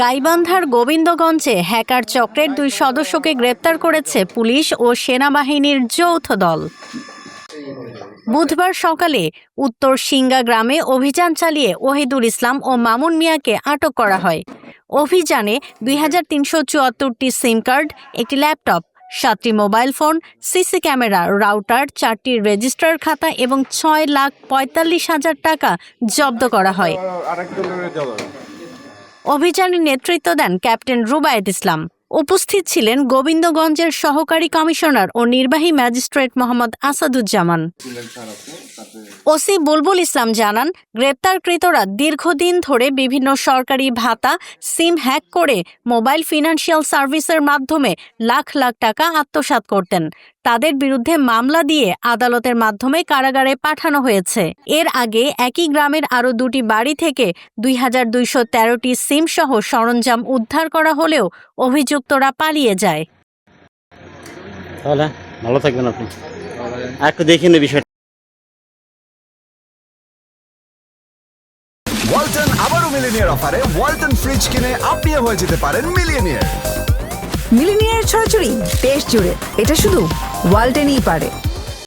গাইবান্ধার গোবিন্দগঞ্জে হ্যাকার চক্রের দুই সদস্যকে গ্রেপ্তার করেছে পুলিশ ও সেনাবাহিনীর যৌথ দল। বুধবার সকালে উত্তর সিঙ্গা গ্রামে অভিযান চালিয়ে ওহিদুল ইসলাম ও মামুন মিয়াকে আটক করা হয়। অভিযানে দুই হাজার তিনশো চুয়াত্তরটি সিম কার্ড একটি ল্যাপটপ সাতটি mobile phone CC camera router চারটি রেজিস্টার খাতা এবং ছয় লাখ পঁয়তাল্লিশ হাজার টাকা জব্দ করা হয়। অভিযানের নেতৃত্ব দেন ক্যাপ্টেন রুবায়েত ইসলাম। উপস্থিত ছিলেন গোবিন্দগঞ্জের সহকারী কমিশনার ও নির্বাহী ম্যাজিস্ট্রেট মোহাম্মদ আসাদুজ্জামান। ওসি বুলবুল ইসলাম জানান, গ্রেপ্তারকৃতরা দীর্ঘদিন ধরে বিভিন্ন সরকারি ভাতা, সিম হ্যাক করে মোবাইল ফিনান্সিয়াল সার্ভিসের মাধ্যমে লাখ লাখ টাকা আত্মসাৎ করতেন। তাদের বিরুদ্ধে মামলা দিয়ে আদালতের মাধ্যমে কারাগারে পাঠানো হয়েছে। এর আগে একই গ্রামের আরও দুটি বাড়ি থেকে দুই হাজার সিম সহ সরঞ্জাম উদ্ধার করা হলেও অভিযুক্তরা পালিয়ে যায়। তাহলে ভালো থাকবেন আপনি। আর একটু দেখে বিষয়টা। ওয়ালটন আবারও মিলিনিয়ার অফারে ওয়ালটন ফ্রিজ কিনে আপনিও হয়ে যেতে পারেন মিলিয়নিয়ার মিলিনিয়ার ছড়াছড়ি দেশ জুড়ে। এটা শুধু ওয়ালটেনই পারে।